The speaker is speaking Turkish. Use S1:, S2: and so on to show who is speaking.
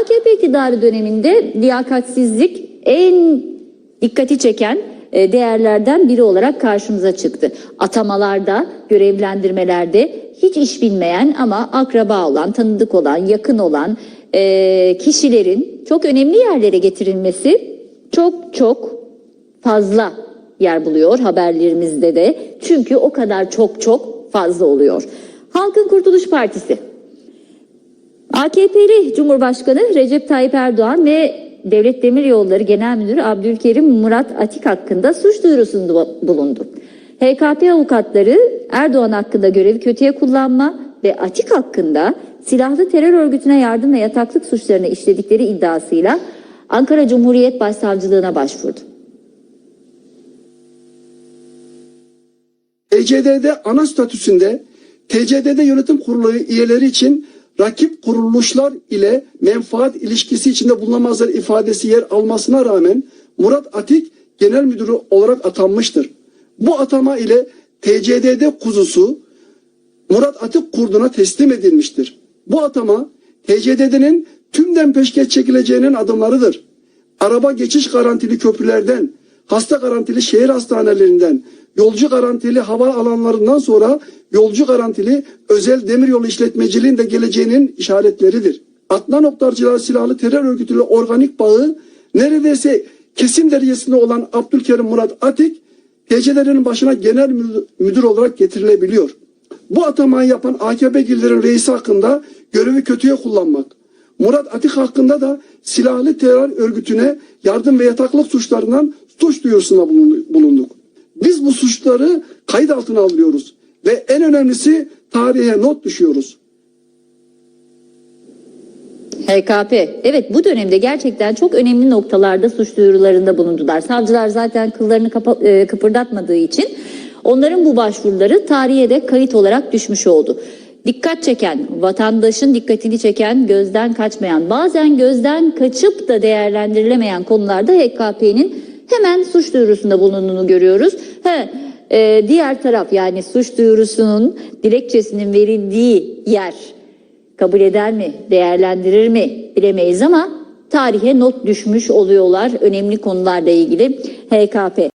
S1: AKP iktidarı döneminde liyakatsizlik en dikkati çeken e, değerlerden biri olarak karşımıza çıktı. Atamalarda, görevlendirmelerde hiç iş bilmeyen ama akraba olan, tanıdık olan, yakın olan e, kişilerin çok önemli yerlere getirilmesi çok çok fazla yer buluyor haberlerimizde de. Çünkü o kadar çok çok fazla oluyor. Halkın Kurtuluş Partisi AKP'li Cumhurbaşkanı Recep Tayyip Erdoğan ve Devlet Demiryolları Genel Müdürü Abdülkerim Murat Atik hakkında suç duyurusunda bulundu. HKP avukatları Erdoğan hakkında görevi kötüye kullanma ve Atik hakkında silahlı terör örgütüne yardım ve yataklık suçlarını işledikleri iddiasıyla Ankara Cumhuriyet Başsavcılığına başvurdu.
S2: TCD'de ana statüsünde TCDD yönetim kurulu üyeleri için rakip kuruluşlar ile menfaat ilişkisi içinde bulunamazlar ifadesi yer almasına rağmen Murat Atik genel müdürü olarak atanmıştır. Bu atama ile TCDD kuzusu Murat Atik kurduna teslim edilmiştir. Bu atama TCDD'nin tümden peşkeş çekileceğinin adımlarıdır. Araba geçiş garantili köprülerden, hasta garantili şehir hastanelerinden, yolcu garantili hava alanlarından sonra yolcu garantili özel demiryolu işletmeciliğin de geleceğinin işaretleridir. Adnan Oktarcılar Silahlı Terör Örgütü'yle organik bağı neredeyse kesim derecesinde olan Abdülkerim Murat Atik, TC'lerin başına genel müdür- olarak getirilebiliyor. Bu atamayı yapan AKP'lilerin reisi hakkında görevi kötüye kullanmak. Murat Atik hakkında da silahlı terör örgütüne yardım ve yataklık suçlarından suç duyurusunda bulundu- bulunduk. Biz bu suçları kayıt altına alıyoruz ve en önemlisi tarihe not düşüyoruz.
S1: HKP. Evet bu dönemde gerçekten çok önemli noktalarda suç duyurularında bulundular. Savcılar zaten kıllarını e, kıpırdatmadığı için onların bu başvuruları tarihe de kayıt olarak düşmüş oldu. Dikkat çeken, vatandaşın dikkatini çeken, gözden kaçmayan, bazen gözden kaçıp da değerlendirilemeyen konularda HKP'nin hemen suç duyurusunda bulunduğunu görüyoruz. He, e, diğer taraf yani suç duyurusunun dilekçesinin verildiği yer kabul eder mi, değerlendirir mi bilemeyiz ama tarihe not düşmüş oluyorlar önemli konularla ilgili HKP.